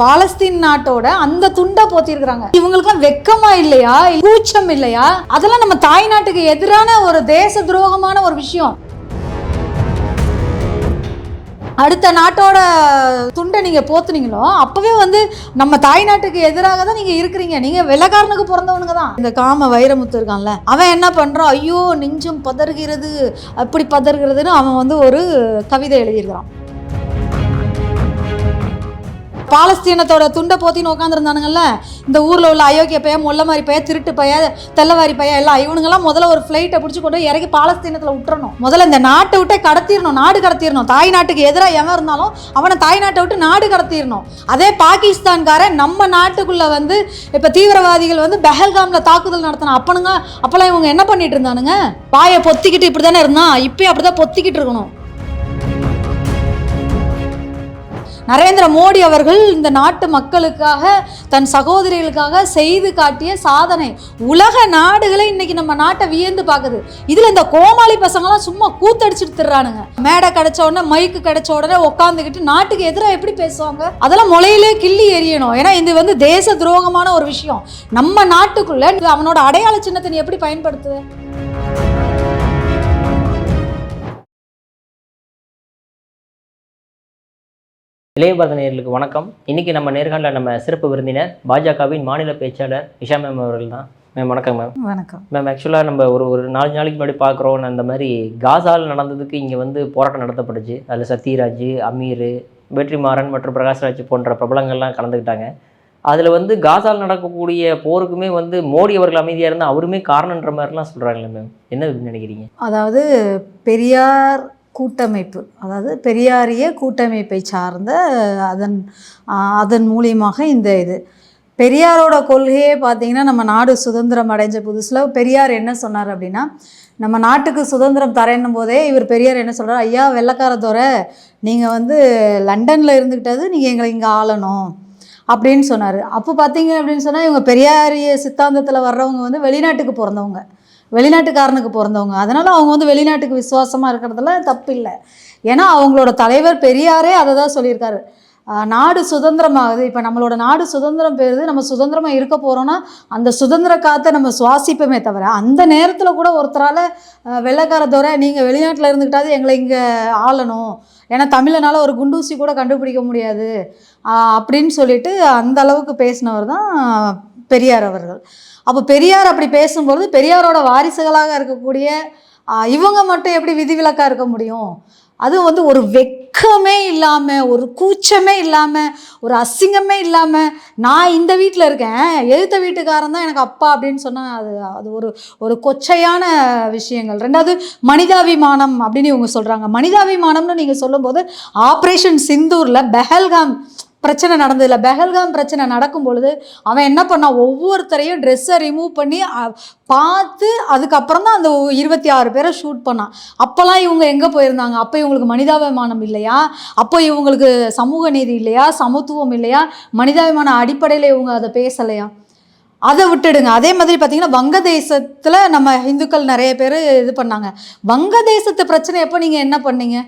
பாலஸ்தீன் நாட்டோட அந்த துண்டை போத்திருக்கிறாங்க. இவங்களுக்குலாம் வெக்கமா இல்லையா? கூச்சம் இல்லையா? அதெல்லாம் நம்ம தாய் நாட்டுக்கு எதிரான ஒரு தேச துரோகமான ஒரு விஷயம். அடுத்த நாட்டோட துண்டை நீங்கள் போத்துனீங்களோ அப்பவே வந்து நம்ம தாய் நாட்டுக்கு எதிராக தான் நீங்கள் இருக்கிறீங்க. நீங்கள் வெள்ளக்காரனுக்கு பிறந்தவனுங்க தான். இந்த காம வைரமுத்து இருக்கான்ல அவன் என்ன பண்றான்? ஐயோ நெஞ்சம் பதறுகிறது. அப்படி பதறுகிறதுன்னு அவன் வந்து ஒரு கவிதை எழுதியிருக்கிறான். பாலஸ்தீனத்தோட துண்டை போத்தின்னு உட்காந்துருந்தானுங்கல்ல இந்த ஊரில் உள்ள அயோக்கிய பையன் முல்ல மாதிரி பைய திருட்டு பைய தெல்லவாரி பைய எல்லாம் இவனுங்கெல்லாம் முதல்ல ஒரு ஃப்ளைட்டை பிடிச்சி கொண்டு இறக்கி பாலஸ்தீனத்தில் விட்டுறணும் முதல்ல இந்த நாட்டை விட்டே கடத்திடணும் நாடு கடத்திடணும் தாய் நாட்டுக்கு எதிராக எவன் இருந்தாலும் அவனை தாய் நாட்டை விட்டு நாடு கடத்திடணும் அதே பாகிஸ்தான்காரன் நம்ம நாட்டுக்குள்ளே வந்து இப்போ தீவிரவாதிகள் வந்து பெஹல்காமில் தாக்குதல் நடத்தின அப்பனுங்க அப்போல்லாம் இவங்க என்ன பண்ணிட்டு இருந்தானுங்க? பாயை பொத்திக்கிட்டு இப்படி தானே இருந்தான்? இப்பயும் அப்படி தான் பொத்திக்கிட்டு இருக்கணும். நரேந்திர மோடி அவர்கள் இந்த நாட்டு மக்களுக்காக தன் சகோதரிகளுக்காக செய்து காட்டிய சாதனை. உலக நாடுகளை இன்னைக்கு நம்ம நாட்டை வியந்து பார்க்குது. இதில் இந்த கோமாளி பசங்களாம் சும்மா கூத்தடிச்சுட்டு திர்றானுங்க. மேடை கிடைச்ச உடனே மைக்கு கிடைச்ச உடனே உட்காந்துக்கிட்டு நாட்டுக்கு எதிராக எப்படி பேசுவாங்க? அதெல்லாம் முளையிலே கிள்ளி எரியணும் ஏன்னா இது வந்து தேச துரோகமான ஒரு விஷயம். நம்ம நாட்டுக்குள்ள அவனோட அடையாள சின்னத்தை நீ எப்படி பயன்படுத்துது இளைய பாரத நேயர்களுக்கு வணக்கம். இன்னைக்கு நம்ம நேர்காணல நம்ம சிறப்பு விருந்தினர் பாஜகவின் மாநில பேச்சாளர் இஷா மேம் அவர்கள் தான். மேம் வணக்கம் மேம் வணக்கம். மேம் ஆக்சுவலாக நம்ம ஒரு ஒரு நாலு நாளைக்கு முன்னாடி பார்க்குறோம். அந்த மாதிரி காசால் நடந்ததுக்கு இங்கே வந்து போராட்டம் நடத்தப்பட்டுச்சு. அதில் சத்யராஜ் அமீர் வெற்றிமாறன் மற்றும் பிரகாஷ்ராஜ் போன்ற பிரபலங்கள்லாம் கலந்துக்கிட்டாங்க. அதில் வந்து காசால் நடக்கக்கூடிய போருக்குமே வந்து மோடி அவர்கள் அமைதியாக இருந்தால் அவருமே காரணன்ற மாதிரிலாம் சொல்கிறாங்களே மேம் என்ன நினைக்கிறீங்க? அதாவது பெரியார் கூட்டமைப்பு அதாவது பெரியாரிய கூட்டமைப்பை சார்ந்த அதன் அதன் மூலியமாக இந்த இது. பெரியாரோட கொள்கையே பார்த்தீங்கன்னா நம்ம நாடு சுதந்திரம் அடைஞ்ச புதுசில் பெரியார் என்ன சொன்னார் அப்படின்னா நம்ம நாட்டுக்கு சுதந்திரம் தரேன்னும் போதே இவர் பெரியார் என்ன சொல்கிறார் ஐயா வெள்ளக்காரத்தோரை நீங்கள் வந்து லண்டனில் இருந்துக்கிட்டது நீங்கள் எங்களை இங்கே ஆளணும் அப்படின்னு சொன்னார். அப்போ பார்த்தீங்க அப்படின்னு சொன்னால் இவங்க பெரியாரிய சித்தாந்தத்தில் வர்றவங்க வந்து வெளிநாட்டுக்கு பிறந்தவங்க. வெளிநாட்டுக்காரனுக்கு பிறந்தவங்க. அதனால் அவங்க வந்து வெளிநாட்டுக்கு விசுவாசமாக இருக்கிறதுல தப்பு இல்லை ஏன்னா அவங்களோட தலைவர் பெரியாரே அதை தான் சொல்லியிருக்காரு நாடு சுதந்திரமாகுது. இப்போ நம்மளோட நாடு சுதந்திரம் பெறுது நம்ம சுதந்திரமாக இருக்க போகிறோன்னா அந்த சுதந்திர காற்றை நம்ம சுவாசிப்போமே தவிர அந்த நேரத்தில் கூட ஒருத்தரால் வெள்ளைக்கார நீங்கள் வெளிநாட்டில் இருந்துக்கிட்டாது எங்களை இங்கே ஆளணும். ஏன்னா தமிழனால் ஒரு குண்டூசி கூட கண்டுபிடிக்க முடியாது. அப்படின்னு சொல்லிட்டு அந்த அளவுக்கு பேசினவர் தான் பெரியார் அவர்கள். அப்போ பெரியார் அப்படி பேசும்பொழுது பெரியாரோட வாரிசுகளாக இருக்கக்கூடிய இவங்க மட்டும் எப்படி விதிவிலக்காக இருக்க முடியும்? அது வந்து ஒரு வெக்கமே இல்லாமல் ஒரு கூச்சமே இல்லாமல் ஒரு அசிங்கமே இல்லாமல் நான் இந்த வீட்டில் இருக்கேன் எழுத்த வீட்டுக்காரன் தான் எனக்கு அப்பா அப்படின்னு சொன்னால் அது அது ஒரு ஒரு கொச்சையான விஷயங்கள். ரெண்டாவது மனிதாபிமானம் அப்படின்னு இவங்க சொல்கிறாங்க மனிதாபிமானம்னு நீங்கள் சொல்லும்போது ஆப்ரேஷன் சிந்தூரில் பெஹல்காம் பிரச்சனை நடந்ததில்ல பெஹல்காம் பிரச்சனை நடக்கும் பொழுது அவன் என்ன பண்ணான் ஒவ்வொருத்தரையும் ட்ரெஸ்ஸை ரிமூவ் பண்ணி பார்த்து அதுக்கப்புறம் தான் அந்த இருபத்தி ஆறு பேரை ஷூட் பண்ணான் அப்போல்லாம் இவங்க எங்கே போயிருந்தாங்க? அப்போ இவங்களுக்கு மனிதாபிமானம் இல்லையா? அப்போ இவங்களுக்கு சமூக நீதி இல்லையா? சமத்துவம் இல்லையா? மனிதாபிமான அடிப்படையில் இவங்க அதை பேசலையா? அதை விட்டுடுங்க. அதே மாதிரி பார்த்தீங்கன்னா வங்கதேசத்தில் நம்ம இந்துக்கள் நிறைய பேர் இது பண்ணாங்க. வங்கதேசத்து பிரச்சனை எப்போ நீங்கள் என்ன பண்ணீங்க?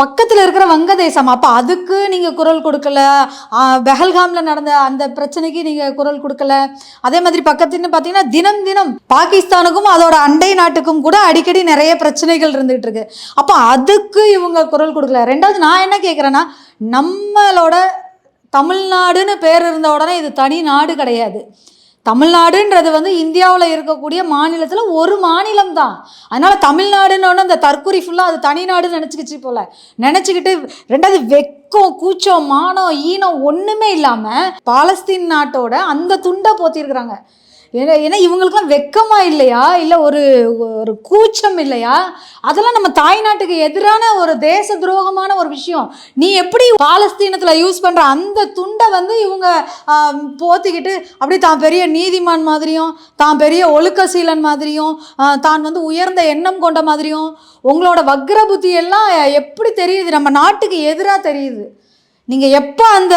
பக்கத்தில் இருக்கிற வங்கதேசம். அப்போ அதுக்கு நீங்கள் குரல் கொடுக்கல. பெஹல்காமில் நடந்த அந்த பிரச்சனைக்கு நீங்கள் குரல் கொடுக்கல. அதே மாதிரி பக்கத்துன்னு பார்த்தீங்கன்னா தினம் தினம் பாகிஸ்தானுக்கும் அதோட அண்டை நாட்டுக்கும் கூட அடிக்கடி நிறைய பிரச்சனைகள் இருந்துகிட்டு இருக்கு. அப்போ அதுக்கு இவங்க குரல் கொடுக்கல. ரெண்டாவது நான் என்ன கேட்குறேன்னா நம்மளோட தமிழ்நாடுன்னு பேர் இருந்த உடனே இது தனி நாடு கிடையாது. தமிழ்நாடுன்றது வந்து இந்தியாவில் இருக்கக்கூடிய மாநிலத்தில் ஒரு மாநிலம் தான் அதனால் தமிழ்நாடுன்னு அந்த தற்குறி ஃபுல்லாக அது தனி நாடுன்னு நினச்சிக்கிச்சு போல். நினச்சிக்கிட்டு ரெண்டாவது வெக்கம் கூச்சம் மானம் ஈனம் ஒன்றுமே இல்லாமல் பாலஸ்தீன் நாட்டோட அந்த துண்டை போத்திருக்கிறாங்க. ஏன்னா ஏன்னா இவங்களுக்குலாம் வெக்கமா இல்லையா? இல்லை ஒரு ஒரு கூச்சம் இல்லையா? அதெல்லாம் நம்ம தாய் நாட்டுக்கு எதிரான ஒரு தேச துரோகமான ஒரு விஷயம். நீ எப்படி பாலஸ்தீனத்தில் யூஸ் பண்ணுற அந்த துண்டை வந்து இவங்க போத்திக்கிட்டு அப்படி தான் பெரிய நீதிமான் மாதிரியும் தான் பெரிய ஒழுக்கசீலன் மாதிரியும் தான் வந்து உயர்ந்த எண்ணம் கொண்ட மாதிரியும் உங்களோட வக்ர புத்தி எல்லாம் எப்படி தெரியுது? நம்ம நாட்டுக்கு எதிராக தெரியுது. நீங்கள் எப்போ அந்த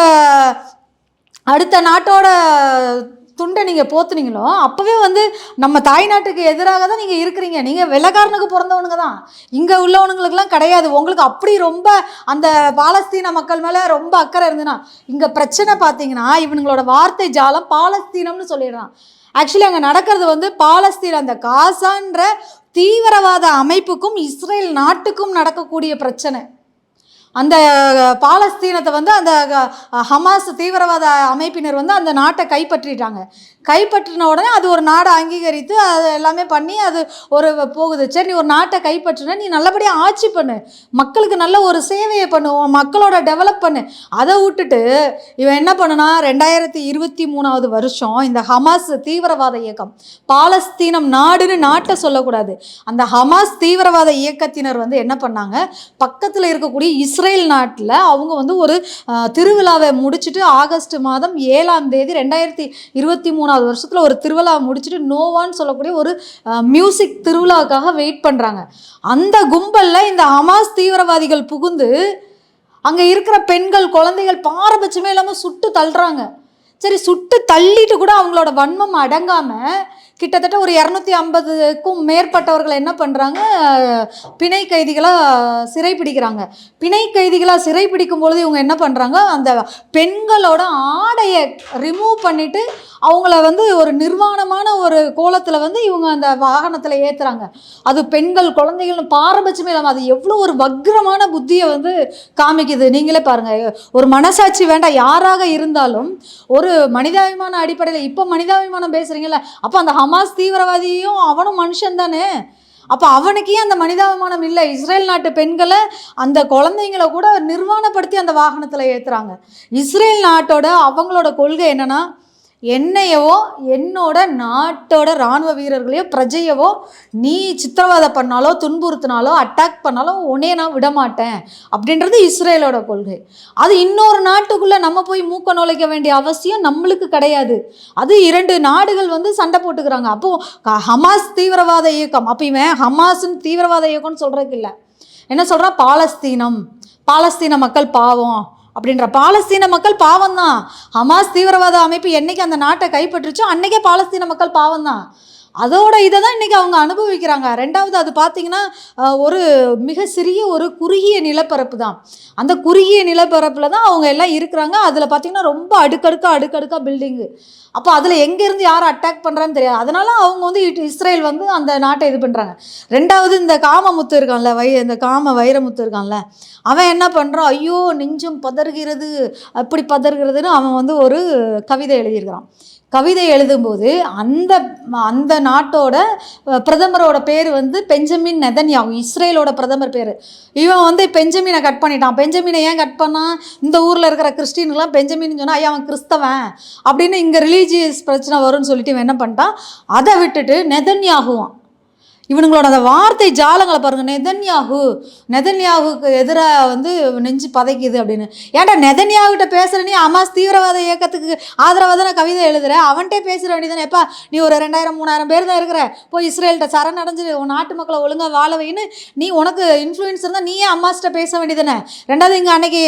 அடுத்த நாட்டோட துண்டை நீங்கள் போத்துனீங்களோ அப்போவே வந்து நம்ம தாய்நாட்டுக்கு எதிராக தான் நீங்கள் இருக்கிறீங்க. நீங்கள் வெள்ளக்காரனுக்கு பிறந்தவனுங்க தான். இங்கே உள்ளவனுங்களுக்குலாம் கிடையாது. உங்களுக்கு அப்படி ரொம்ப அந்த பாலஸ்தீன மக்கள் மேலே ரொம்ப அக்கறை இருந்துன்னா இங்கே பிரச்சனை பார்த்தீங்கன்னா இவனுங்களோட வார்த்தை ஜாலம் பாலஸ்தீனம்னு சொல்லிடுறான். ஆக்சுவலி அங்கே நடக்கிறது வந்து பாலஸ்தீன் அந்த காசான்ற தீவிரவாத அமைப்புக்கும் இஸ்ரேல் நாட்டுக்கும் நடக்கக்கூடிய பிரச்சனை. அந்த பாலஸ்தீனத்தை வந்து அந்த ஹமாஸ் தீவிரவாத அமைப்பினர் வந்து அந்த நாட்டை கைப்பற்றிட்டாங்க. கைப்பற்றின உடனே அது ஒரு நாடை அங்கீகரித்து அது எல்லாமே பண்ணி அது ஒரு போகுது. சரி நீ ஒரு நாட்டை கைப்பற்றின நீ நல்லபடியாக ஆட்சி பண்ணு. மக்களுக்கு நல்ல ஒரு சேவையை பண்ணு மக்களோட டெவலப் பண்ணு. அதை விட்டுட்டு இவன் என்ன பண்ணுனா ரெண்டாயிரத்தி இருபத்தி மூணாவது வருஷம் இந்த ஹமாஸ் தீவிரவாத இயக்கம் பாலஸ்தீனம் நாடுன்னு நாட்டை சொல்லக்கூடாது. அந்த ஹமாஸ் தீவிரவாத இயக்கத்தினர் வந்து என்ன பண்ணாங்க பக்கத்தில் இருக்கக்கூடிய இஸ் இஸ்ரேல் நாட்டில் அவங்க வந்து ஒரு திருவிழாவை முடிச்சுட்டு ஆகஸ்ட் மாதம் ஏழாம் தேதி ரெண்டாயிரத்தி இருபத்தி மூணாவது வருஷத்தில் ஒரு திருவிழாவை முடிச்சுட்டு நோவான்னு சொல்லக்கூடிய ஒரு மியூசிக் திருவிழாவுக்காக வெயிட் பண்ணுறாங்க அந்த கும்பலில் இந்த ஹமாஸ் தீவிரவாதிகள் புகுந்து அங்கே இருக்கிற பெண்கள் குழந்தைகள் பாரபட்சமே இல்லாமல் சுட்டு தள்ளுறாங்க. சரி சுட்டு தள்ளிட்டு கூட அவங்களோட வன்மம் அடங்காமல் கிட்டத்தட்ட ஒரு இரநூத்தி ஐம்பதுக்கும் மேற்பட்டவர்கள் என்ன பண்ணுறாங்க பிணை கைதிகளாக சிறைப்பிடிக்கிறாங்க பிணை கைதிகளாக சிறைப்பிடிக்கும் பொழுது இவங்க என்ன பண்ணுறாங்க அந்த பெண்களோட ஆடையை ரிமூவ் பண்ணிவிட்டு அவங்கள வந்து ஒரு நிர்வாணமான ஒரு கோலத்தில் வந்து இவங்க அந்த வாகனத்தில் ஏற்றுறாங்க அது பெண்கள் குழந்தைகள் பாரபட்சமே இல்லாமல் அது எவ்வளோ ஒரு வக்ரமான புத்தியை வந்து காமிக்குது. நீங்களே பாருங்கள் ஒரு மனசாட்சி வேண்டாம் யாராக இருந்தாலும் ஒரு மனிதாபிமான அடிப்படையில் இப்போ மனிதாபிமானம் பேசுகிறீங்கல்ல அப்போ அந்த ஹமாஸ் தீவிரவாதியும் அவனும் மனுஷன் தானே? அப்போ அவனுக்கே அந்த மனிதாபிமானம் இல்லை. இஸ்ரேல் நாட்டு பெண்களை அந்த குழந்தைங்கள கூட நிர்வாணப்படுத்தி அந்த வாகனத்தில் ஏற்றுறாங்க இஸ்ரேல் நாட்டோட அவங்களோட கொள்கை என்னென்னா என்னையவோ என்னோட நாட்டோட இராணுவ வீரர்களையோ பிரஜையவோ நீ சித்திரவதை பண்ணாலோ துன்புறுத்தினாலோ அட்டாக் பண்ணாலோ உன்னே நான் விட மாட்டேன் அப்படின்றது இஸ்ரேலோட கொள்கை. அது இன்னொரு நாட்டுக்குள்ளே நம்ம போய் மூக்க நுழைக்க வேண்டிய அவசியம் நம்மளுக்கு கிடையாது. அது இரண்டு நாடுகள் வந்து சண்டை போட்டுக்கிறாங்க. அப்போது க- ஹமாஸ் தீவிரவாத இயக்கம். அப்போ இவன் ஹமாஸ்ன்னு தீவிரவாத இயக்கம்னு சொல்கிறதுக்கு இல்லை. என்ன சொல்கிறான் பாலஸ்தீனம். பாலஸ்தீன மக்கள் பாவம். அப்படின்ற பாலஸ்தீன மக்கள் பாவம் தான் ஹமாஸ் தீவிரவாத அமைப்பு என்னைக்கு அந்த நாட்டை கைப்பற்றுச்சோ அன்னைக்கே பாலஸ்தீன மக்கள் பாவம் தான் அதோட இதை தான் இன்றைக்கி அவங்க அனுபவிக்கிறாங்க. ரெண்டாவது அது பார்த்தீங்கன்னா ஒரு மிக சிறிய ஒரு குறுகிய நிலப்பரப்பு தான் அந்த குறுகிய நிலப்பரப்பில் தான் அவங்க எல்லாம் இருக்கிறாங்க. அதில் பார்த்தீங்கன்னா ரொம்ப அடுக்கடுக்கா அடுக்கடுக்கா பில்டிங்கு அப்போ அதில் எங்கேருந்து யார் அட்டாக் பண்ணுறான்னு தெரியாது. அதனால அவங்க வந்து இஸ்ரேல் வந்து அந்த நாட்டை இது பண்ணுறாங்க ரெண்டாவது இந்த காமமுத்து இருக்கான்ல வை இந்த காம வைரமுத்து இருக்கான்ல அவன் என்ன பண்ணுறான் ஐயோ நெஞ்சம் பதறுகிறது. அப்படி பதறுகிறதுன்னு அவன் வந்து ஒரு கவிதை எழுதியிருக்கிறான். கவிதை எழுதும்போது அந்த அந்த நாட்டோட பிரதமரோட பேர் வந்து பெஞ்சமின் நெதன்யாகு இஸ்ரேலோட பிரதமர் பேர். இவன் வந்து பெஞ்சமினை கட் பண்ணிட்டான். பெஞ்சமினை ஏன் கட் பண்ணான் இந்த ஊரில் இருக்கிற கிறிஸ்டின்லாம் பெஞ்சமின் சொன்னால் ஐயா அவன் கிறிஸ்தவன். அப்படின்னு இங்கே ரிலீஜியஸ் பிரச்சனை வரும்னு சொல்லிட்டு இவன் என்ன பண்ணிட்டான்? அதை விட்டுட்டு நெதன்யாகுவான். இவனுங்களோட அந்த வார்த்தை ஜாலங்களை பாருங்க. நெதன்யாகு நெதன்யாகுக்கு எதிராக வந்து நெஞ்சு பதைக்குது அப்படின்னு. ஏன்டா நெதன்யாகுகிட்ட பேசுகிற நீ அமாஸ் தீவிரவாத இயக்கத்துக்கு ஆதரவாக தானே கவிதை எழுதுற? அவன்கிட்டே பேசுகிற வேண்டியதானே எப்பா நீ ஒரு ரெண்டாயிரம் மூணாயிரம் பேர் தான் இருக்கிற. போய் இஸ்ரேல்கிட்ட சரணடைஞ்சு உன் நாட்டு மக்களை ஒழுங்காக வாழ வைன்னு நீ உனக்கு இன்ஃப்ளூயன்ஸ் இருந்தால் நீயே அம்மாஸ்கிட்ட பேச வேண்டியதானே ரெண்டாவது இங்கே அன்னைக்கு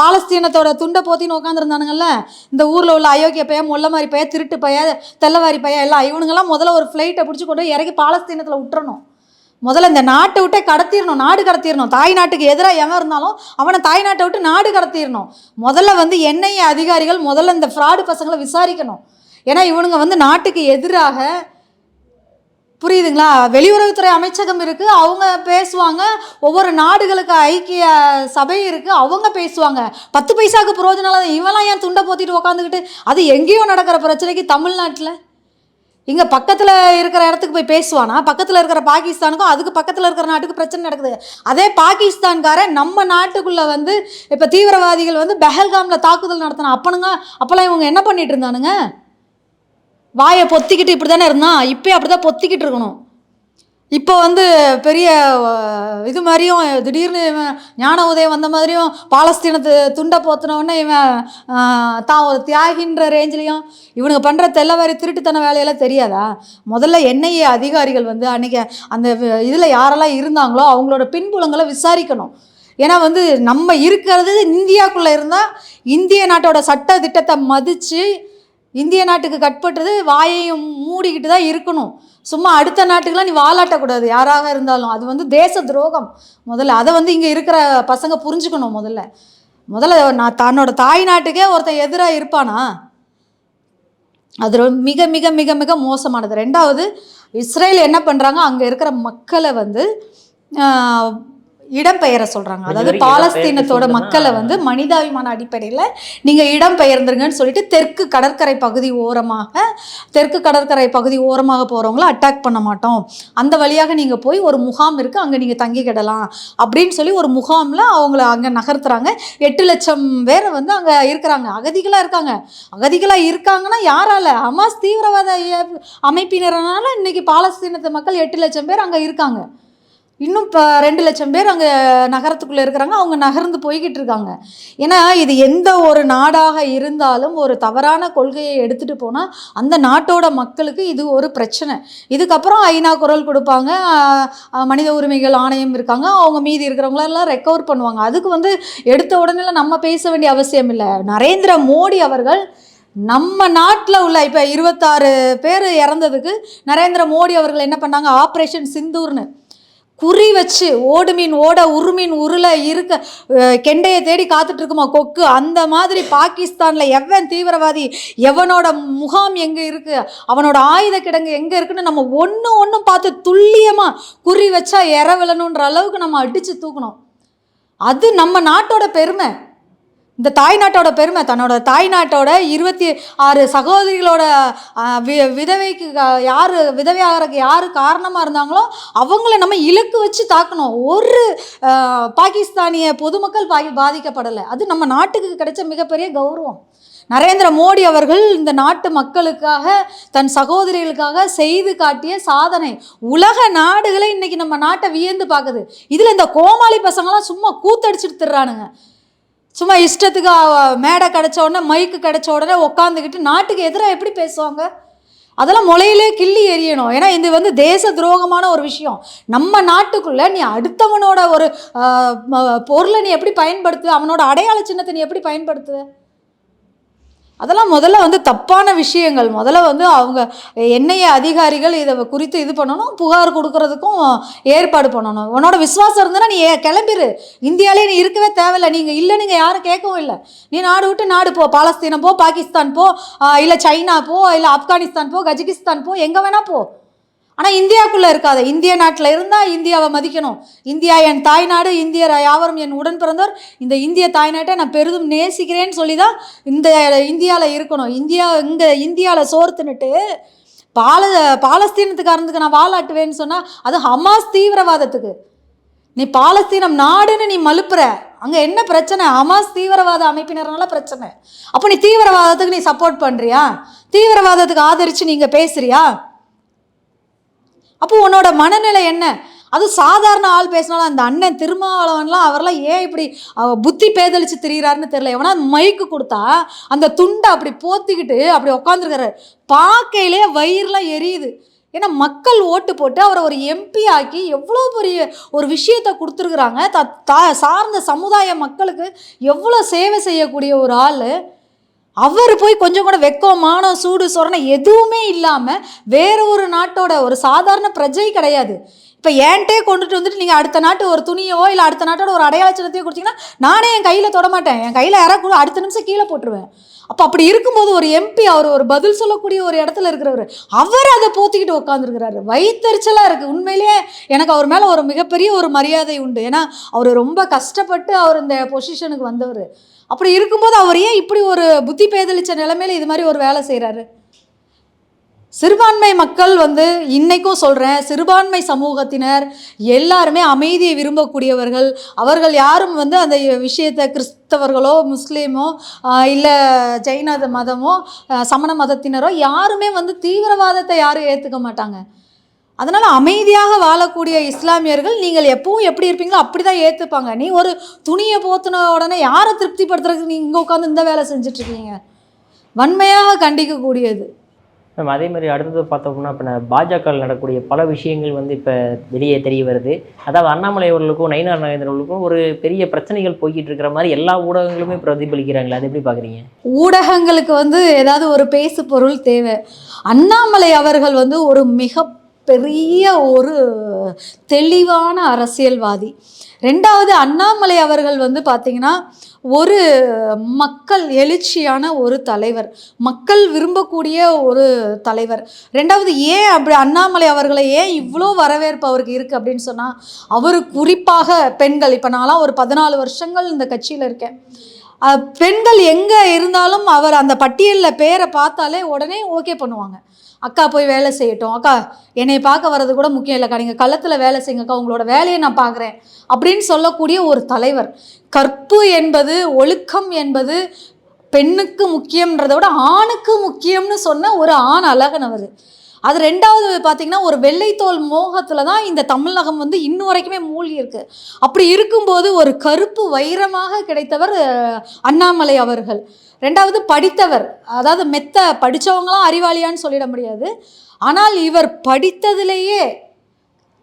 பாலஸ்தீனத்தோட துண்டை போத்தின்னு உட்காந்துருந்தானுங்கள்ல இந்த ஊரில் உள்ள அயோக்கிய பையன் முல்லை மாதிரி பையன் திருட்டு பையன் தெல்லவாரி பையன் எல்லாம் இவனுங்கெல்லாம் முதல்ல ஒரு ஃப்ளைட்டை பிடிச்சி கொண்டு இறக்கி பாலஸ்தீனத்தில் விட்டுறணும் முதல்ல இந்த நாட்டை விட்டே கடத்திடணும் நாடு கடத்திடணும் தாய் நாட்டுக்கு எதிராக எவன் இருந்தாலும் அவனை தாய் நாட்டை விட்டு நாடு கடத்திடணும் முதல்ல வந்து என்ஐஏ அதிகாரிகள் முதல்ல இந்த ஃப்ராடு பசங்களை விசாரிக்கணும். ஏன்னா இவனுங்க வந்து நாட்டுக்கு எதிராக புரியுதுங்களா? வெளியுறவுத்துறை அமைச்சகம் இருக்குது அவங்க பேசுவாங்க. ஒவ்வொரு நாடுகளுக்கு ஐக்கிய சபை இருக்குது அவங்க பேசுவாங்க. பத்து பைசாவுக்கு பிரயோஜனம் இல்லாத இவெல்லாம் ஏன் துண்டை போத்திட்டு உக்காந்துக்கிட்டு? அது எங்கேயோ நடக்கிற பிரச்சனைக்கு தமிழ்நாட்டில். இங்கே பக்கத்தில் இருக்கிற இடத்துக்கு போய் பேசுவானா? பக்கத்தில் இருக்கிற பாகிஸ்தானுக்கும் அதுக்கு பக்கத்தில் இருக்கிற நாட்டுக்கு பிரச்சனை நடக்குது. அதே பாகிஸ்தான்காரன் நம்ம நாட்டுக்குள்ளே வந்து இப்போ தீவிரவாதிகள் வந்து பெஹல்காமில் தாக்குதல் நடத்தினா அப்பனுங்க அப்போல்லாம் இவங்க என்ன பண்ணிட்டு இருந்தானுங்க? வாயை பொத்திக்கிட்டு இப்படி தானே இருந்தான். இப்போ அப்படி தான் பொத்திக்கிட்டு இருக்கணும். இப்போ வந்து பெரிய இது மாதிரியும் திடீர்னு இவன் ஞான உதயம் வந்த மாதிரியும் பாலஸ்தீனத்து துண்டை போத்தினவுடனே இவன் தான் ஒரு தியாகின்ற ரேஞ்சிலையும் இவனுக்கு பண்ணுற தெல்லவாரி திருட்டுத்தன வேலையெல்லாம் தெரியாதா? முதல்ல என்ஐஏ அதிகாரிகள் வந்து அன்றைக்கி அந்த இதில் யாரெல்லாம் இருந்தாங்களோ அவங்களோட பின்புலங்களை விசாரிக்கணும். ஏன்னா வந்து நம்ம இருக்கிறது இந்தியாக்குள்ளே இருந்தால் இந்திய நாட்டோட சட்ட திட்டத்தை மதித்து இந்திய நாட்டுக்கு கட்பட்டுறது வாயையும் மூடிக்கிட்டு தான் இருக்கணும். சும்மா அடுத்த நாட்டுக்கெலாம் நீ வாலாட்டக்கூடாது யாராக இருந்தாலும். அது வந்து தேச துரோகம். முதல்ல அதை வந்து இங்கே இருக்கிற பசங்க புரிஞ்சுக்கணும் முதல்ல. முதல்ல நான் தன்னோட தாய் நாட்டுக்கே ஒருத்தன் எதிராக இருப்பானா? அது மிக மிக மிக மிக மோசமானது. ரெண்டாவது இஸ்ரேல் என்ன பண்ணுறாங்க அங்கே இருக்கிற மக்களை வந்து இடம்பெயர சொல்கிறாங்க கொஞ்சம் அதாவது பாலஸ்தீனத்தோட மக்களை வந்து மனிதாபிமான அடிப்படையில் நீங்கள் இடம்பெயர்ந்துருங்கன்னு சொல்லிட்டு தெற்கு கடற்கரை பகுதி ஓரமாக தெற்கு கடற்கரை பகுதி ஓரமாக போகிறவங்கள அட்டாக் பண்ண மாட்டோம். அந்த வழியாக நீங்கள் போய் ஒரு முகாம் இருக்குது அங்கே நீங்கள் தங்கிக்கிடலாம் அப்படின்னு சொல்லி ஒரு முகாமில் அவங்கள அங்கே நகர்த்துறாங்க. எட்டு லட்சம் பேர் வந்து அங்கே இருக்கிறாங்க. அகதிகளாக இருக்காங்க. அகதிகளாக இருக்காங்கன்னா யாரால? ஹமாஸ் தீவிரவாத அமைப்பினரனால இன்னைக்கு பாலஸ்தீனத்து மக்கள் எட்டு லட்சம் பேர் அங்கே இருக்காங்க. இன்னும் இப்போ ரெண்டு லட்சம் பேர் அங்கே நகரத்துக்குள்ளே இருக்கிறாங்க. அவங்க நகர்ந்து போய்கிட்டு இருக்காங்க. ஏன்னா இது எந்த ஒரு நாடாக இருந்தாலும் ஒரு தவறான கொள்கையை எடுத்துகிட்டு போனால் அந்த நாட்டோட மக்களுக்கு இது ஒரு பிரச்சனை. இதுக்கப்புறம் ஐநா குரல் கொடுப்பாங்க. மனித உரிமைகள் ஆணையம் இருக்காங்க. அவங்க மீதி இருக்கிறவங்களெல்லாம் ரெக்கவர் பண்ணுவாங்க. அதுக்கு வந்து எடுத்த உடனே நம்ம பேச வேண்டிய அவசியம் இல்லை. நரேந்திர மோடி அவர்கள் நம்ம நாட்டில் உள்ள இப்போ இருபத்தாறு பேர் இறந்ததுக்கு நரேந்திர மோடி அவர்கள் என்ன பண்ணாங்க? ஆப்ரேஷன் சிந்தூர்னு. குறி வச்சு ஓடு மீன் ஓட உருமீன் உருளை இருக்க கெண்டையை தேடி காத்துட்டு இருக்குமா கொக்கு? அந்த மாதிரி பாகிஸ்தானில் எவன் தீவிரவாதி? எவனோட முகாம் எங்கே இருக்கு? அவனோட ஆயுத கிடங்கு எங்கே இருக்குன்னு நம்ம ஒன்று ஒன்றும் பார்த்து துல்லியமாக குறி வச்சா இறவிலணுன்ற அளவுக்கு நம்ம அடித்து தூக்கணும். அது நம்ம நாட்டோட பெருமை. இந்த தாய் நாட்டோட பெருமை தன்னோட தாய் நாட்டோட இருபத்தி ஆறு சகோதரிகளோட வி விதவைக்கு யார் விதவையாகிறதுக்கு யார் காரணமாக இருந்தாங்களோ அவங்கள நம்ம இலக்கு வச்சு தாக்கணும். ஒரு பாகிஸ்தானிய பொதுமக்கள் பா பாதிக்கப்படலை. அது நம்ம நாட்டுக்கு கிடைச்ச மிகப்பெரிய கௌரவம். நரேந்திர மோடி அவர்கள் இந்த நாட்டு மக்களுக்காக தன் சகோதரிகளுக்காக செய்து காட்டிய சாதனை. உலக நாடுகளை இன்னைக்கு நம்ம நாட்டை வியந்து பார்க்குது. இதில் இந்த கோமாளி பசங்களாம் சும்மா கூத்தடிச்சுட்டு திடுறானுங்க சும்மா இஷ்டத்துக்கு மேடை கிடச்ச உடனே மைக்கு கிடைச்ச உடனே உட்காந்துக்கிட்டு நாட்டுக்கு எதிராக எப்படி பேசுவாங்க? அதெல்லாம் முளையிலே கிள்ளி எரியணும் ஏன்னா இது வந்து தேச துரோகமான ஒரு விஷயம். நம்ம நாட்டுக்குள்ள நீ அடுத்தவனோட ஒரு பொருளை நீ எப்படி பயன்படுத்து அவனோட அடையாள சின்னத்தை நீ எப்படி பயன்படுத்துவ? அதெல்லாம் முதல்ல வந்து தப்பான விஷயங்கள். முதல்ல வந்து அவங்க என்ஐஏ அதிகாரிகள் இதை குறித்து இது பண்ணணும் புகார் கொடுக்கறதுக்கும் ஏற்பாடு பண்ணணும். உன்னோட விசுவாசம் இருந்ததுன்னா நீ ஏ- கிளம்பிரு. இந்தியாவிலே நீ இருக்கவே தேவையில்லை. நீங்கள் இல்லை நீங்கள் யாரும் கேட்கவும் இல்லை. நீ நாடு விட்டு நாடு போ. பாலஸ்தீனம் போ பாகிஸ்தான் போ இல்லை சைனா போ இல்லை ஆப்கானிஸ்தான் போ கஜகிஸ்தான் போ எங்கே வேணால் போ. ஆனால் இந்தியாக்குள்ளே இருக்காத. இந்திய நாட்டில் இருந்தால் இந்தியாவை மதிக்கணும். இந்தியா என் தாய்நாடு இந்தியர் யாவரும் என் உடன் பிறந்தோர் இந்த இந்திய தாய்நாட்டை நான் பெரிதும் நேசிக்கிறேன்னு சொல்லி தான் இந்த இந்தியாவில் இருக்கணும். இந்தியா இங்கே இந்தியாவில் சோறு தின்னுட்டு பால பாலஸ்தீனத்துக்காரனுக்கு நான் வாலாட்டுவேன்னு சொன்னால் அது ஹமாஸ் தீவிரவாதத்துக்கு. நீ பாலஸ்தீனம் நாடுன்னு நீ மலுப்புற. அங்கே என்ன பிரச்சனை? ஹமாஸ் தீவிரவாத அமைப்பினர்னால பிரச்சனை. அப்போ நீ தீவிரவாதத்துக்கு நீ சப்போர்ட் பண்ணுறியா தீவிரவாதத்துக்கு ஆதரித்து நீங்கள் பேசுகிறியா அப்போ உன்னோட மனநிலை என்ன? அது சாதாரண ஆள் பேசினாலும் அந்த அண்ணன் திருமாவளவன்லாம் அவரெல்லாம் ஏன் இப்படி புத்தி பேதலிச்சு திரியிறாருன்னு தெரியல. எவனா மைக்கு கொடுத்தா அந்த துண்டை அப்படி போத்திக்கிட்டு அப்படி உட்காந்துருக்காரு பார்க்கையிலே வயிறுலாம் எரியுது. ஏன்னா மக்கள் ஓட்டு போட்டு அவரை ஒரு எம்பி ஆக்கி எவ்வளோ பெரிய ஒரு விஷயத்தை கொடுத்துருக்குறாங்க. த சார்ந்த சமுதாய மக்களுக்கு எவ்வளோ சேவை செய்யக்கூடிய ஒரு ஆள். அவர் போய் கொஞ்சம் கூட வெக்கம் மானம் சூடு சொரணை எதுவுமே இல்லாமல் வேற ஒரு நாட்டோட ஒரு சாதாரண பிரஜை கிடையாது. இப்போ ஏன்ட்டே கொண்டுட்டு வந்துட்டு நீங்கள் அடுத்த நாட்டு ஒரு துணியோ இல்லை அடுத்த நாட்டோட ஒரு அடையாள சின்னத்தையோ கொடுத்தீங்கன்னா நானே என் கையில் தொடமாட்டேன் என் கையில் யாராவது கூட அடுத்த நிமிஷம் கீழே போட்டுருவேன். அப்போ அப்படி இருக்கும்போது ஒரு எம்பி அவர் ஒரு பதில் சொல்லக்கூடிய ஒரு இடத்துல இருக்கிறவர் அவர் அதை போத்திக்கிட்டு உட்காந்துருக்கிறாரு வயிற்றுச்சலாக இருக்குது உண்மையிலேயே எனக்கு அவர் மேலே ஒரு மிகப்பெரிய ஒரு மரியாதை உண்டு. ஏன்னா அவர் ரொம்ப கஷ்டப்பட்டு அவர் இந்த பொசிஷனுக்கு வந்தவர். அப்படி இருக்கும்போது அவர் ஏன் இப்படி ஒரு புத்தி பேதளிச்ச நிலைமையில் இது மாதிரி ஒரு வேலை செய்கிறாரு சிறுபான்மை மக்கள் வந்து இன்னைக்கும் சொல்கிறேன் சிறுபான்மை சமூகத்தினர் எல்லாருமே அமைதியை விரும்பக்கூடியவர்கள். அவர்கள் யாரும் வந்து அந்த விஷயத்தை கிறிஸ்தவர்களோ முஸ்லீமோ இல்லை ஜெயின மதமோ சமண மதத்தினரோ யாருமே வந்து தீவிரவாதத்தை யாரும் ஏற்றுக்க மாட்டாங்க. அதனால் அமைதியாக வாழக்கூடிய இஸ்லாமியர்கள் நீங்கள் எப்பவும் எப்படி இருப்பீங்களோ அப்படி தான் ஏற்றுப்பாங்க நீ ஒரு துணியை போத்துன உடனே யாரை திருப்திப்படுத்துறதுக்கு நீங்கள் இங்கே உட்காந்து இந்த வேலை செஞ்சுட்ருக்கீங்க வன்மையாக கண்டிக்கக்கூடியது. மேம் அதே மாதிரி அடுத்தது பார்த்தோம்னா இப்போ பாஜக நடக்கக்கூடிய பல விஷயங்கள் வந்து இப்போ வெளியே தெரிய வருது. அதாவது அண்ணாமலை அவர்களுக்கும் நயினார் நாகேந்திரன் அவர்களுக்கும் ஒரு பெரிய பிரச்சனைகள் போய்கிட்டு இருக்கிற மாதிரி எல்லா ஊடகங்களுமே பிரதிபலிக்கிறாங்களே அது எப்படி பார்க்குறீங்க ஊடகங்களுக்கு வந்து ஏதாவது ஒரு பேசு பொருள் தேவை. அண்ணாமலை அவர்கள் வந்து ஒரு மிக பெரிய ஒரு தெளிவான அரசியல்வாதி. ரெண்டாவது அண்ணாமலை அவர்கள் வந்து பார்த்திங்கன்னா ஒரு மக்கள் எழுச்சியான ஒரு தலைவர். மக்கள் விரும்பக்கூடிய ஒரு தலைவர். ரெண்டாவது ஏன் அப்படி அண்ணாமலை அவர்களை ஏன் இவ்வளோ வரவேற்பு அவருக்கு இருக்குது அப்படின்னு சொன்னால் அவர் குறிப்பாக பெண்கள். இப்போ நான்லாம் ஒரு பதினாலு வருஷங்கள் இந்த கட்சியில் இருக்கேன். பெண்கள் எங்கே இருந்தாலும் அவர் அந்த பட்டியலில் பேரை பார்த்தாலே உடனே ஓகே பண்ணுவாங்க. அக்கா போய் வேலை செய்யட்டும். அக்கா என்னை பார்க்க வர்றது கூட முக்கியம் இல்லைக்கா. நீங்கள் களத்தில் வேலை செய்யுங்கக்கா. உங்களோட வேலையை நான் பார்க்குறேன். அப்படின்னு சொல்லக்கூடிய ஒரு தலைவர். கற்பு என்பது ஒழுக்கம் என்பது பெண்ணுக்கு முக்கியம்ன்றதை விட ஆணுக்கு முக்கியம்னு சொன்ன ஒரு ஆண் அழகன் அவர். அது ரெண்டாவது பார்த்தீங்கன்னா ஒரு வெள்ளைத்தோல் மோகத்தில் தான் இந்த தமிழகம் வந்து இன்னும் வரைக்குமே மூழ்கி இருக்குது அப்படி இருக்கும்போது ஒரு கருப்பு வைரமாக கிடைத்தவர் அண்ணாமலை அவர்கள். ரெண்டாவது படித்தவர் அதாவது மெத்த படித்தவங்களாம் அறிவாளியான்னு சொல்லிட முடியாது. ஆனால் இவர் படித்ததிலேயே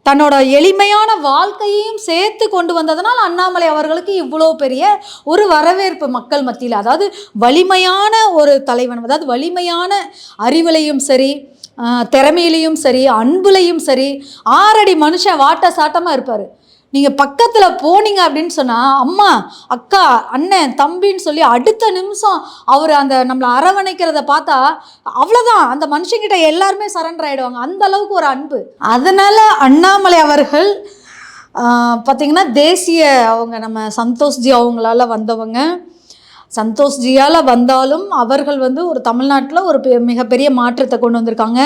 தன்னோட எளிமையான வாழ்க்கையையும் சேர்த்து கொண்டு வந்ததனால் அண்ணாமலை அவர்களுக்கு இவ்வளோ பெரிய ஒரு வரவேற்பு மக்கள் மத்தியில். அதாவது வலிமையான ஒரு தலைவன் அதாவது வலிமையான அறிவிலையும் சரி திறமையிலையும் சரி அன்புலையும் சரி ஆறடி மனுஷன் வாட்ட சாட்டமாக இருப்பார். நீங்கள் பக்கத்தில் போனீங்க அப்படின்னு சொன்னால் அம்மா அக்கா அண்ணன் தம்பின்னு சொல்லி அடுத்த நிமிஷம் அவர் அந்த நம்மளை அரவணைக்கிறத பார்த்தா அவ்வளோதான் அந்த மனுஷங்கிட்ட எல்லாருமே சரண்டர் ஆகிடுவாங்க அந்த அளவுக்கு ஒரு அன்பு. அதனால் அண்ணாமலை அவர்கள் பார்த்திங்கன்னா தேசிய அவங்க நம்ம சந்தோஷ்ஜி அவங்களால வந்தவங்க. சந்தோஷ்ஜியால் வந்தாலும் அவர்கள் வந்து ஒரு தமிழ்நாட்டில் ஒரு பெ- மிகப்பெரிய மாற்றத்தை கொண்டு வந்திருக்காங்க.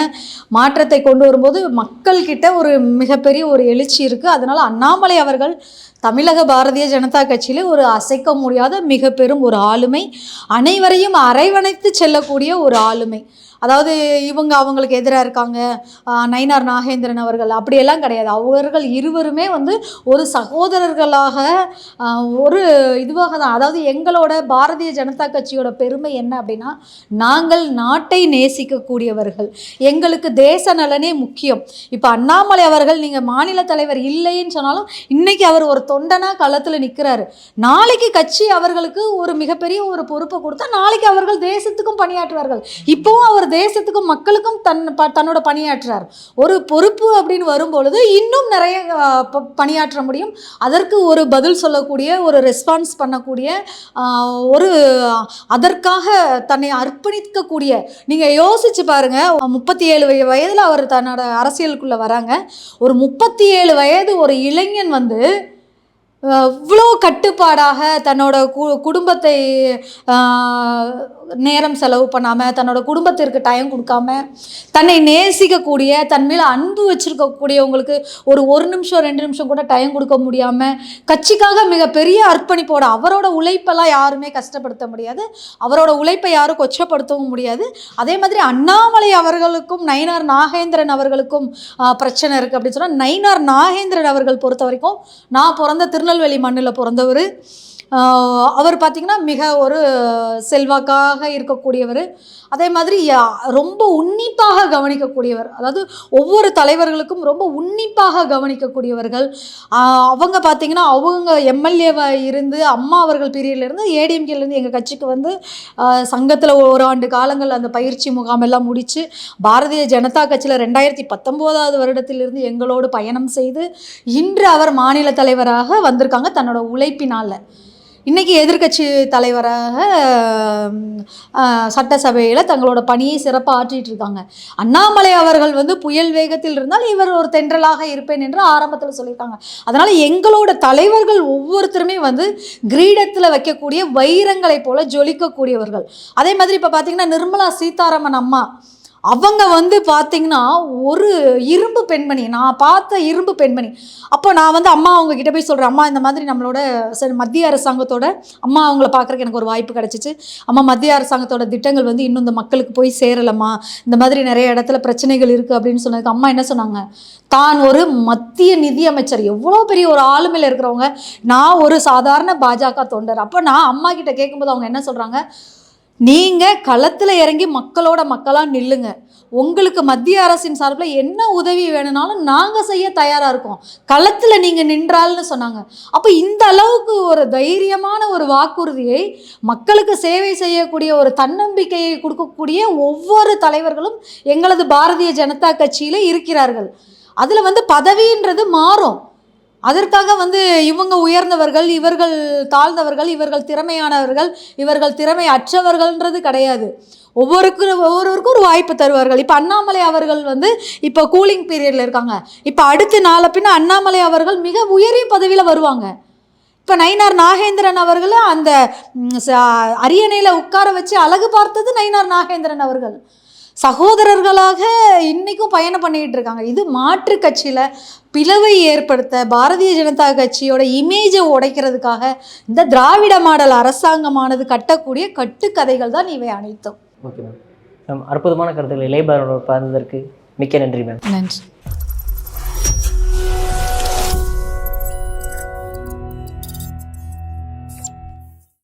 மாற்றத்தை கொண்டு வரும்போது மக்கள்கிட்ட ஒரு மிகப்பெரிய ஒரு எழுச்சி இருக்குது அதனால் அண்ணாமலை அவர்கள் தமிழக பாரதிய ஜனதா கட்சியிலே ஒரு அசைக்க முடியாத மிக பெரும் ஒரு ஆளுமை. அனைவரையும் அரவணைத்து செல்லக்கூடிய ஒரு ஆளுமை. அதாவது இவங்க அவங்களுக்கு எதிராக இருக்காங்க. நயினார் நாகேந்திரன் அவர்கள் அப்படியெல்லாம் கிடையாது. அவர்கள் இருவருமே வந்து ஒரு சகோதரர்களாக ஒரு இதுவாக தான். அதாவது எங்களோட பாரதிய ஜனதா கட்சியோட பெருமை என்ன அப்படின்னா நாங்கள் நாட்டை நேசிக்கக்கூடியவர்கள். எங்களுக்கு தேச நலனே முக்கியம். இப்போ அண்ணாமலை அவர்கள் நீங்கள் மாநில தலைவர் இல்லைன்னு சொன்னாலும் இன்னைக்கு அவர் ஒரு தொண்டனாக களத்தில் நிற்கிறாரு நாளைக்கு கட்சி அவர்களுக்கு ஒரு மிகப்பெரிய ஒரு பொறுப்பை கொடுத்தா நாளைக்கு அவர்கள் தேசத்துக்கும் பணியாற்றுவார்கள். இப்போவும் அவர் தேசத்துக்கும் மக்களுக்கும் தன் ப தன்னோட பணியாற்றுறார் ஒரு பொறுப்பு அப்படின்னு வரும்பொழுது இன்னும் நிறைய ப- பணியாற்ற முடியும். அதற்கு ஒரு பதில் சொல்லக்கூடிய ஒரு ரெஸ்பான்ஸ் பண்ணக்கூடிய ஒரு அதற்காக தன்னை அர்ப்பணிக்கக்கூடிய நீங்கள் யோசிச்சு பாருங்க முப்பத்தி ஏழு வயதில் அவர் தன்னோட அரசியலுக்குள்ளே வராங்க. ஒரு முப்பத்தி ஏழு வயது ஒரு இளைஞன் வந்து இவ்வளோ கட்டுப்பாடாக தன்னோட கு குடும்பத்தை நேரம் செலவு பண்ணாமல் தன்னோட குடும்பத்திற்கு டைம் கொடுக்காம தன்னை நேசிக்கக்கூடிய தன் மேலே அன்பு வச்சிருக்கக்கூடியவங்களுக்கு ஒரு ஒரு நிமிஷம் ரெண்டு நிமிஷம் கூட டைம் கொடுக்க முடியாமல் கட்சிக்காக மிகப்பெரிய அர்ப்பணிப்போட அவரோட உழைப்பெல்லாம் யாருமே கஷ்டப்படுத்த முடியாது. அவரோட உழைப்பை யாரும் கொச்சப்படுத்தவும் முடியாது. அதே மாதிரி அண்ணாமலை அவர்களுக்கும் நயினார் நாகேந்திரன் அவர்களுக்கும் பிரச்சனை இருக்குது அப்படின்னு சொன்னால் நயினார் நாகேந்திரன் அவர்கள் பொறுத்த வரைக்கும் நான் பிறந்த திருநெல்வேலி மண்ணில் பிறந்தவர். அவர் பார்த்திங்கன்னா மிக ஒரு செல்வாக்காக இருக்கக்கூடியவர். அதே மாதிரி யா- ரொம்ப உன்னிப்பாக கவனிக்கக்கூடியவர். அதாவது ஒவ்வொரு தலைவர்களுக்கும் ரொம்ப உன்னிப்பாக கவனிக்கக்கூடியவர்கள். அவங்க பார்த்திங்கன்னா அவங்க எம்எல்ஏவாக இருந்து அம்மா அவர்கள் பீரியட்லேருந்து ஏடிஎம்கேலேருந்து எங்கள் கட்சிக்கு வந்து சங்கத்தில் ஒரு ஆண்டு காலங்கள் அந்த பயிற்சி முகாம் எல்லாம் முடித்து பாரதிய ஜனதா கட்சியில் ரெண்டாயிரத்தி பத்தொம்போதாவது வருடத்திலிருந்து எங்களோடு பயணம் செய்து இன்று அவர் மாநில தலைவராக வந்திருக்காங்க தன்னோட உழைப்பினால். இன்றைக்கி எதிர்க்கட்சி தலைவராக சட்டசபையில் தங்களோட பணியை சிறப்பாக ஆற்றிட்டு இருக்காங்க. அண்ணாமலை அவர்கள் வந்து புயல் வேகத்தில் இருந்தால் இவர் ஒரு தென்றலாக இருப்பேன் என்று ஆரம்பத்தில் சொல்லியிருக்காங்க. அதனால் எங்களோட தலைவர்கள் ஒவ்வொருத்தருமே வந்து கிரீடத்தில் வைக்கக்கூடிய வைரங்களைப் போல ஜொலிக்கக்கூடியவர்கள். அதே மாதிரி இப்போ பார்த்தீங்கன்னா நிர்மலா சீதாராமன் அம்மா அவங்க வந்து பார்த்தீங்கன்னா ஒரு இரும்பு பெண்மணி. நான் பார்த்த இரும்பு பெண்மணி. அப்போ நான் வந்து அம்மா அவங்க கிட்ட போய் சொல்கிறேன் அம்மா இந்த மாதிரி நம்மளோட சரி மத்திய அரசாங்கத்தோட அம்மா அவங்கள பார்க்குறக்கு எனக்கு ஒரு வாய்ப்பு கிடச்சிச்சு. அம்மா மத்திய அரசாங்கத்தோட திட்டங்கள் வந்து இன்னும் இந்த மக்களுக்கு போய் சேரலம்மா. இந்த மாதிரி நிறைய இடத்துல பிரச்சனைகள் இருக்குது அப்படின்னு சொன்னதுக்கு அம்மா என்ன சொன்னாங்க தான் ஒரு மத்திய நிதியமைச்சர் எவ்வளோ பெரிய ஒரு ஆளுமையில் இருக்கிறவங்க. நான் ஒரு சாதாரண பாஜக தொண்டர். அப்போ நான் அம்மா கிட்ட கேட்கும்போது அவங்க என்ன சொல்கிறாங்க நீங்கள் களத்தில் இறங்கி மக்களோட மக்களாக நில்லுங்க. உங்களுக்கு மத்திய அரசின் சார்பில் என்ன உதவி வேணும்னாலும் நாங்கள் செய்ய தயாராக இருக்கோம். களத்தில் நீங்கள் நின்றால்னு சொன்னாங்க. அப்போ இந்த அளவுக்கு ஒரு தைரியமான ஒரு வாக்குறுதியை மக்களுக்கு சேவை செய்யக்கூடிய ஒரு தன்னம்பிக்கையை கொடுக்கக்கூடிய ஒவ்வொரு தலைவர்களும் எங்களது பாரதிய ஜனதா கட்சியில் இருக்கிறார்கள். அதில் வந்து பதவின்றது மாறும். அதற்காக வந்து இவங்க உயர்ந்தவர்கள் இவர்கள் தாழ்ந்தவர்கள் இவர்கள் திறமையானவர்கள் இவர்கள் திறமை அற்றவர்கள்ன்றது கிடையாது. ஒவ்வொருக்கு ஒவ்வொருவருக்கும் ஒரு வாய்ப்பு தருவார்கள். இப்போ அண்ணாமலை அவர்கள் வந்து இப்போ கூலிங் பீரியடில் இருக்காங்க. இப்போ அடுத்து நாளை பின்ன அண்ணாமலை அவர்கள் மிக உயரிய பதவியில் வருவாங்க. இப்போ நயினார் நாகேந்திரன் அவர்களும் அந்த ச- அரியணையில் உட்கார வச்சு அழகு பார்த்தது நயினார் நாகேந்திரன் அவர்கள். சகோதரர்களாக இன்னைக்கும் பயணம் பண்ணிக்கிட்டு இருக்காங்க. இது மாற்று கட்சியில் பிளவை ஏற்படுத்த பாரதிய ஜனதா கட்சியோட இமேஜை உடைக்கிறதுக்காக இந்த திராவிட மாடல் அரசாங்கமானது கட்டக்கூடிய கட்டுக்கதைகள் தான் இவை அனைத்தும். Okay ma'am. மேம் அற்புதமான கருத்துக்களை இளையபாரோட பகிர்ந்ததற்கு மிக்க நன்றி மேம். நன்றி.